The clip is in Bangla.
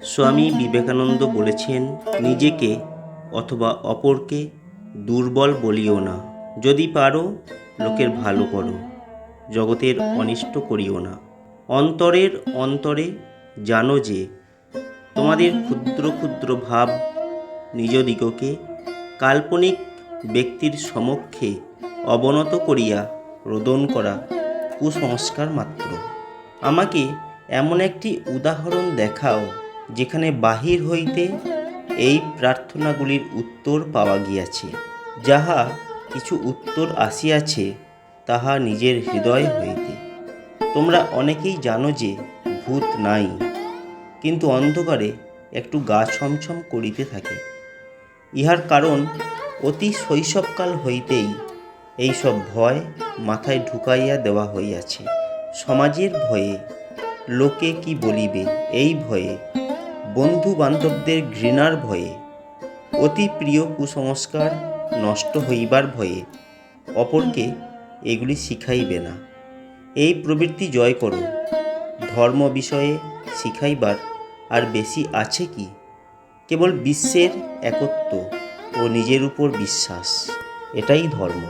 স্বামী বিবেকানন্দ বলেছেন, নিজেকে অথবা অপরকে দুর্বল বলিও না। যদি পারো, লোকের ভালো করো। জগতের অনিষ্ট করিও না। অন্তরের অন্তরে জানো যে, তোমাদের ক্ষুদ্র ক্ষুদ্র ভাব নিজ দিগকে কাল্পনিক ব্যক্তির সমক্ষে অবনত করিয়া রোদন করা কুসংস্কার মাত্র। আমাকে এমন একটি উদাহরণ দেখাও যেখানে বাহির হইতে এই প্রার্থনাগুলির উত্তর পাওয়া গিয়াছে। যাহা কিছু উত্তর আসিয়াছে, তাহা নিজের হৃদয় হইতে। তোমরা অনেকেই জানো যে, ভূত নাই। কিন্তু অন্ধকারে একটু গা ছমছম করিতে থাকে। ইহার কারণ অতি শৈশবকাল হইতেই এইসব ভয় মাথায় ঢুকাইয়া দেওয়া হইয়াছে। সমাজের ভয়ে, লোকে কি বলিবে, এই ভয়ে বন্ধু বান্ধবদের ঘৃণার ভয়ে, অতি প্রিয় কুসংস্কার নষ্ট হইবার ভয়ে অপরকে এগুলি শিখাইবে না। এই প্রবৃত্তি জয় করো। ধর্ম বিষয়ে শিখাইবার আর বেশি আছে কি? কেবল বিশ্বের একত্ব ও নিজের উপর বিশ্বাস, এটাই ধর্ম।